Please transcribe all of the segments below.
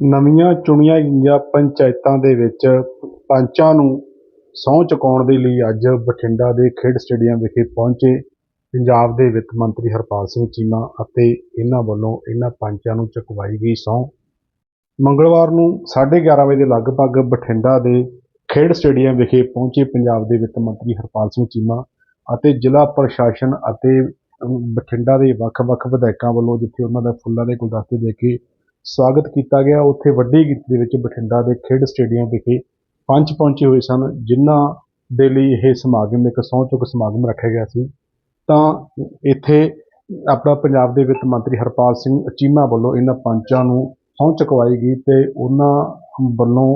ਨਵੀਆਂ ਚੁਣੀਆਂ ਗਈਆਂ ਪੰਚਾਇਤਾਂ ਦੇ ਵਿੱਚ ਪੰਚਾਂ ਨੂੰ ਸਹੁੰ ਚੁਕਾਉਣ ਦੇ ਲਈ ਅੱਜ ਬਠਿੰਡਾ ਦੇ ਖੇਡ ਸਟੇਡੀਅਮ ਵਿਖੇ ਪਹੁੰਚੇ ਪੰਜਾਬ ਦੇ ਵਿੱਤ ਮੰਤਰੀ ਹਰਪਾਲ ਸਿੰਘ ਚੀਮਾ ਅਤੇ ਇਹਨਾਂ ਵੱਲੋਂ ਇਹਨਾਂ ਪੰਚਾਂ ਨੂੰ ਚੁਕਵਾਈ ਗਈ ਸਹੁੰ। ਮੰਗਲਵਾਰ ਨੂੰ 11:30 ਵਜੇ ਦੇ ਲਗਭਗ ਬਠਿੰਡਾ ਦੇ ਖੇਡ ਸਟੇਡੀਅਮ ਵਿਖੇ ਪਹੁੰਚੇ ਪੰਜਾਬ ਦੇ ਵਿੱਤ ਮੰਤਰੀ ਹਰਪਾਲ ਸਿੰਘ ਚੀਮਾ ਅਤੇ ਜ਼ਿਲ੍ਹਾ ਪ੍ਰਸ਼ਾਸਨ ਅਤੇ ਬਠਿੰਡਾ ਦੇ ਵੱਖ-ਵੱਖ ਵਿਧਾਇਕਾਂ ਵੱਲੋਂ ਜਿੱਥੇ ਉਹਨਾਂ ਦਾ ਫੁੱਲਾਂ ਦੇ ਗੁਲਦਸਤੇ ਦੇ ਕੇ ਸਵਾਗਤ ਕੀਤਾ ਗਿਆ। ਉੱਥੇ ਵੱਡੀ ਗਿਣਤੀ ਦੇ ਵਿੱਚ ਬਠਿੰਡਾ ਦੇ ਖੇਡ ਸਟੇਡੀਅਮ ਵਿਖੇ ਪੰਚ ਪਹੁੰਚੇ ਹੋਏ ਸਨ, ਜਿਨ੍ਹਾਂ ਦੇ ਲਈ ਇਹ ਸਮਾਗਮ, ਇੱਕ ਸਹੁੰ ਚੁੱਕ ਸਮਾਗਮ ਰੱਖਿਆ ਗਿਆ ਸੀ। ਤਾਂ ਇੱਥੇ ਆਪਣਾ ਪੰਜਾਬ ਦੇ ਵਿੱਤ ਮੰਤਰੀ ਹਰਪਾਲ ਸਿੰਘ ਚੀਮਾ ਵੱਲੋਂ ਇਹਨਾਂ ਪੰਚਾਂ ਨੂੰ ਸਹੁੰ ਚੁਕਵਾਈ ਗਈ ਤੇ ਉਹਨਾਂ ਵੱਲੋਂ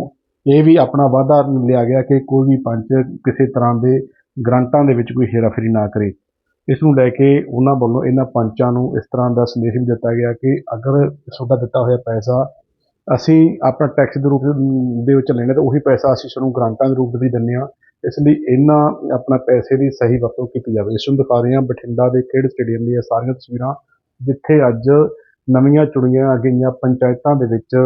ਇਹ ਵੀ ਆਪਣਾ ਵਾਅਦਾ ਲਿਆ ਗਿਆ ਕਿ ਕੋਈ ਵੀ ਪੰਚ ਕਿਸੇ ਤਰ੍ਹਾਂ ਦੇ ਗ੍ਰਾਂਟਾਂ ਦੇ ਵਿੱਚ ਕੋਈ ਹੇਰਾਫੇਰੀ ਨਾ ਕਰੇ। ਇਸ ਨੂੰ ਲੈ ਕੇ ਉਹਨਾਂ ਵੱਲੋਂ ਇਹਨਾਂ ਪੰਚਾਂ ਨੂੰ ਇਸ ਤਰ੍ਹਾਂ ਦਾ ਸੰਦੇਸ਼ ਵੀ ਦਿੱਤਾ ਗਿਆ ਕਿ ਅਗਰ ਤੁਹਾਡਾ ਦਿੱਤਾ ਹੋਇਆ ਪੈਸਾ ਅਸੀਂ ਆਪਣਾ ਟੈਕਸ ਦੇ ਰੂਪ ਦੇ ਵਿੱਚ ਲੈਣਾ ਤਾਂ ਉਹੀ ਪੈਸਾ ਅਸੀਂ ਤੁਹਾਨੂੰ ਗ੍ਰਾਂਟਾਂ ਦੇ ਰੂਪ ਵਿੱਚ ਦਿੰਦੇ ਹਾਂ। ਇਸ ਲਈ ਇਹਨਾਂ ਆਪਣਾ ਪੈਸੇ ਦੀ ਸਹੀ ਵਰਤੋਂ ਕੀਤੀ ਜਾਵੇ। ਇਸ ਨੂੰ ਦਿਖਾ ਰਹੇ ਹਾਂ ਬਠਿੰਡਾ ਦੇ ਖੇਡ ਸਟੇਡੀਅਮ ਦੀਆਂ ਸਾਰੀਆਂ ਤਸਵੀਰਾਂ, ਜਿੱਥੇ ਅੱਜ ਨਵੀਆਂ ਚੁਣੀਆਂ ਗਈਆਂ ਪੰਚਾਇਤਾਂ ਦੇ ਵਿੱਚ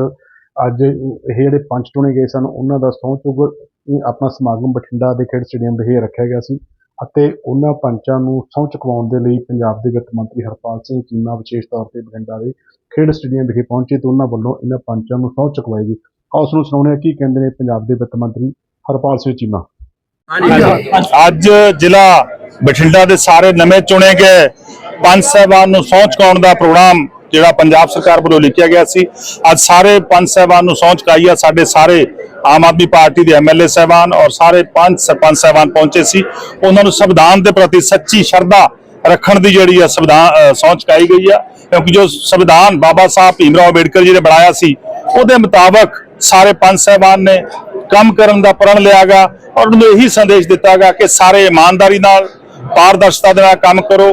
ਅੱਜ ਇਹ ਜਿਹੜੇ ਪੰਚ ਚੁਣੇ ਗਏ ਸਨ, ਉਹਨਾਂ ਦਾ ਸਹੁੰ ਚੁੱਕ ਆਪਣਾ ਸਮਾਗਮ ਬਠਿੰਡਾ ਦੇ ਖੇਡ ਸਟੇਡੀਅਮ ਵਿਖੇ ਰੱਖਿਆ ਗਿਆ ਸੀ। ਅਤੇ ਉਹਨਾਂ ਪੰਚਾਂ ਨੂੰ ਸਹੁੰ ਚੁਕਵਾਉਣ ਦੇ ਲਈ ਪੰਜਾਬ ਦੇ ਵਿੱਤ ਮੰਤਰੀ ਹਰਪਾਲ ਸਿੰਘ ਚੀਮਾ ਵਿਸ਼ੇਸ਼ ਤੌਰ ਤੇ ਬਠਿੰਡਾ ਦੇ ਖੇਡ ਸਟੇਡੀਅਮ ਵਿਖੇ ਪਹੁੰਚੇ ਤੇ ਉਹਨਾਂ ਵੱਲੋਂ ਇਹਨਾਂ ਪੰਚਾਂ ਨੂੰ ਸਹੁੰ ਚੁਕਵਾਈ ਗਈ। ਆਓ ਉਸ ਨੂੰ ਸੁਣਾਉਂਦੇ ਹਾਂ ਕੀ ਕਹਿੰਦੇ ਨੇ ਪੰਜਾਬ ਦੇ ਵਿੱਤ ਮੰਤਰੀ ਹਰਪਾਲ ਸਿੰਘ ਚੀਮਾ। ਅੱਜ ਜ਼ਿਲ੍ਹਾ ਬਠਿੰਡਾ ਦੇ ਸਾਰੇ ਨਵੇਂ ਚੁਣੇ ਗਏ ਪੰਜ ਸਾਹਿਬਾਨ ਨੂੰ ਸਹੁੰ ਚੁਕਾਉਣ ਦਾ ਪ੍ਰੋਗਰਾਮ ਜਿਹੜਾ ਪੰਜਾਬ ਸਰਕਾਰ ਵੱਲੋਂ ਲਿਖਿਆ ਗਿਆ ਸੀ ਅੱਜ ਸਾਰੇ ਪੰਜ ਸਾਹਿਬਾਨ ਨੂੰ ਸਹੁੰ ਚੁਕਾਈ ਆ ਸਾਡੇ ਸਾਰੇ ਆਮ ਆਦਮੀ ਪਾਰਟੀ ਦੇ ਐਮਐਲਏ ਸਾਹਿਬਾਨ ਔਰ ਸਾਰੇ ਪੰਜ ਸਰਪੰਚ ਸਾਹਿਬਾਨ ਪਹੁੰਚੇ ਸੀ। ਉਹਨਾਂ ਨੂੰ ਸੰਵਿਧਾਨ ਦੇ ਪ੍ਰਤੀ ਸੱਚੀ ਸ਼ਰਧਾ ਰੱਖਣ ਦੀ ਜਿਹੜੀ ਆ ਸੰਵਿਧਾਨ ਅ, ਸਹੁੰ ਚੁਕਾਈ ਗਈ ਆ। ਕਿਉਂਕਿ ਜੋ ਸੰਵਿਧਾਨ ਬਾਬਾ ਸਾਹਿਬ ਭੀਮਰਾਓ ਅੰਬੇਡਕਰ ਜੀ ਨੇ ਬਣਾਇਆ ਸੀ ਉਹਦੇ ਮੁਤਾਬਕ ਸਾਰੇ ਪੰਜ ਸਾਹਿਬਾਨ ਨੇ ਕੰਮ ਕਰਨ ਦਾ ਪ੍ਰਣ ਲਿਆਗਾ ਔਰ ਉਹਨੂੰ ਇਹੀ ਸੰਦੇਸ਼ ਦਿੱਤਾਗਾ ਕਿ ਸਾਰੇ ਇਮਾਨਦਾਰੀ ਨਾਲ ਪਾਰਦਰਸ਼ਤਾ ਦੇ ਨਾਲ ਕੰਮ ਕਰੋ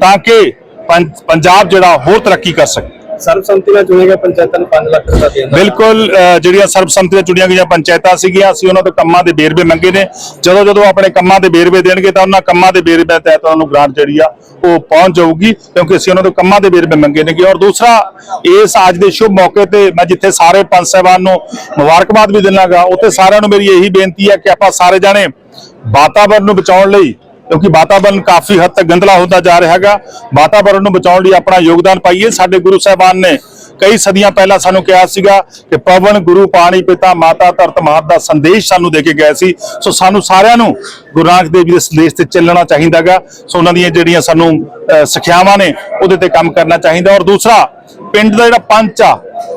ਤਾਂ ਕਿ ਪੰਜਾਬ ਜਿਹੜਾ ਹੋਰ ਤਰੱਕੀ ਕਰ ਸਕੇ। ਸਰਬਸੰਮਤੀ ਨਾਲ ਚੁਣੇ ਗਏ ਪੰਚਾਇਤਾਂ ਨੂੰ 5 ਲੱਖ ਰੁਪਏ ਦੇਣ ਬਿਲਕੁਲ ਜਿਹੜੀਆਂ ਸਰਬਸੰਮਤੀ ਨਾਲ ਚੁਣੀਆਂ ਗਈਆਂ ਪੰਚਾਇਤਾਂ ਸੀਗੀਆਂ ਅਸੀਂ ਉਹਨਾਂ ਦੇ ਕੰਮਾਂ ਦੇ ਵੇਰਵੇ ਮੰਗੇ ਨੇ। ਜਦੋਂ ਜਦੋਂ ਆਪਣੇ ਕੰਮਾਂ ਦੇ ਵੇਰਵੇ ਦੇਣਗੇ ਤਾਂ ਉਹਨਾਂ ਕੰਮਾਂ ਦੇ ਵੇਰਵੇ ਤਹਿਤ ਉਹਨਾਂ ਨੂੰ ਗ੍ਰਾਂਟ ਜਿਹੜੀ ਆ ਉਹ ਪਹੁੰਚ ਜਾਊਗੀ ਕਿਉਂਕਿ ਅਸੀਂ ਉਹਨਾਂ ਦੇ ਕੰਮਾਂ ਦੇ ਵੇਰਵੇ ਮੰਗੇ ਨੇਗੇ ਔਰ ਦੂਸਰਾ ਇਸ ਅੱਜ ਦੇ ਸ਼ੁਭ ਮੌਕੇ ਤੇ ਮੈਂ ਜਿੱਥੇ ਸਾਰੇ ਪੰਚ ਸਾਹਿਬਾਨ ਨੂੰ ਮੁਬਾਰਕਬਾਦ ਵੀ ਦਿੰਨਾਗਾ ਉੱਥੇ ਸਾਰਿਆਂ ਨੂੰ ਮੇਰੀ ਇਹੀ ਬੇਨਤੀ ਹੈ ਕਿ ਆਪਾਂ ਸਾਰੇ ਜਾਣੇ ਵਾਤਾਵਰਣ ਨੂੰ ਬਚਾਉਣ ਲਈ ਕਿਉਂਕਿ ਵਾਤਾਵਰਣ ਕਾਫੀ ਹੱਦ ਤੱਕ ਗੰਦਲਾ ਹੁੰਦਾ ਜਾ ਰਿਹਾ ਹੈਗਾ। ਵਾਤਾਵਰਣ ਨੂੰ ਬਚਾਉਣ ਲਈ ਆਪਣਾ ਯੋਗਦਾਨ ਪਾਈਏ। ਸਾਡੇ ਗੁਰੂ ਸਾਹਿਬਾਨ ਨੇ ਕਈ ਸਦੀਆਂ ਪਹਿਲਾਂ ਸਾਨੂੰ ਕਿਹਾ ਸੀਗਾ ਕਿ ਪਵਨ, ਗੁਰੂ, ਪਾਣੀ, ਪਿਤਾ, ਮਾਤਾ, ਧਰਤ ਮਾਤ ਦਾ ਸੰਦੇਸ਼ ਸਾਨੂੰ ਦੇ ਕੇ ਗਏ ਸੀ। ਸੋ ਸਾਨੂੰ ਸਾਰਿਆਂ ਨੂੰ ਗੁਰੂ ਨਾਨਕ ਦੇਵ ਜੀ ਦੇ ਸੰਦੇਸ਼ ਤੇ ਚੱਲਣਾ ਚਾਹੀਦਾਗਾ ਸੋ ਉਹਨਾਂ ਦੀਆਂ ਜਿਹੜੀਆਂ ਸਾਨੂੰ ਸਿੱਖਿਆਵਾਂ ਨੇ, ਉਹਦੇ ਤੇ ਕੰਮ ਕਰਨਾ ਚਾਹੀਦਾ। ਔਰ ਦੂਸਰਾ, ਪਿੰਡ ਦਾ ਜਿਹੜਾ ਪੰਚ ਆ,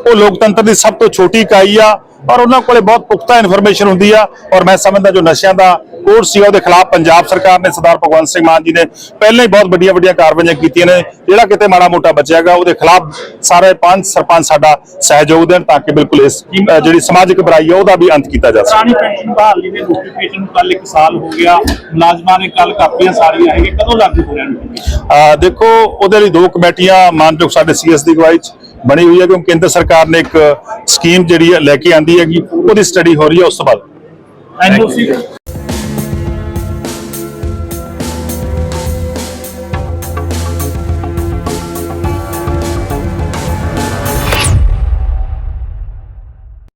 ਉਹ ਲੋਕਤੰਤਰ ਦੀ ਸਭ ਤੋਂ ਛੋਟੀ ਇਕਾਈ ਆ। ਔਰ ਉਹਨਾਂ ਕੋਲੇ ਬਹੁਤ ਪੁਖਤਾ ਇਨਫੋਰਮੇਸ਼ਨ ਹੁੰਦੀ ਆ। ਔਰ ਮੈਂ ਸਮਝਦਾ ਜੋ ਨਸ਼ਿਆਂ ਦਾ ਕੋਰਸ ਸੀ ਉਹਦੇ ਖਿਲਾਫ ਪੰਜਾਬ ਸਰਕਾਰ ਨੇ ਸਰਦਾਰ ਭਗਵੰਤ ਸਿੰਘ ਮਾਨ ਜੀ ਨੇ ਪਹਿਲਾਂ ਹੀ ਬਹੁਤ ਵੱਡੀਆਂ ਵੱਡੀਆਂ ਕਾਰਵਾਈਆਂ ਕੀਤੀਆਂ ਨੇ। ਜਿਹੜਾ ਕਿਤੇ ਮਾੜਾ ਮੋਟਾ ਬਚਿਆਗਾ ਉਹਦੇ ਖਿਲਾਫ ਸਾਰੇ ਪੰਜ ਸਰਪੰਚ ਸਾਡਾ ਸਹਿਯੋਗ ਦੇਣ ਤਾਂ ਕਿ ਬਿਲਕੁਲ ਇਸ ਜਿਹੜੀ ਸਮਾਜਿਕ ਬੁਰਾਈ ਹੈ ਉਹਦਾ ਵੀ ਅੰਤ ਕੀਤਾ ਜਾ ਸਕੇ। ਪੁਰਾਣੀ ਪੈਨਸ਼ਨ ਬਹਾਲੀ ਦੇ ਨੋਟੀਫਿਕੇਸ਼ਨ ਨੂੰ ਕੱਲ 1 ਸਾਲ ਹੋ ਗਿਆ। ਮੁਲਾਜ਼ਮਾਂ ਨੇ ਕੱਲ ਕਾਪੀਆਂ ਸਾਰੀਆਂ ਹੈਗੇ ਕਦੋਂ ਲਾਗੂ ਹੋ ਰਹਿਣਗੇ ਦੇਖੋ ਉਹਦੇ ਲਈ ਦੋ ਕਮੇਟੀਆਂ ਮਾਨਯੋਗ ਸਾਡੇ ਸੀਐਸ ਦੀ ਅਗਵਾਈ 'ਚ ਬਣੀ ਹੋਈ ਹੈ ਕਿਉਂਕਿ ਕੇਂਦਰ ਸਰਕਾਰ ਨੇ ਇੱਕ ਸਕੀਮ ਜਿਹੜੀ ਹੈ ਲੈ ਕੇ ਆਂਦੀ ਹੈਗੀ ਉਹਦੀ ਸਟੱਡੀ ਹੋ ਰਹੀ ਹੈ ਉਸ ਤੋਂ ਬਾਅਦ। ਐਨਓਸੀ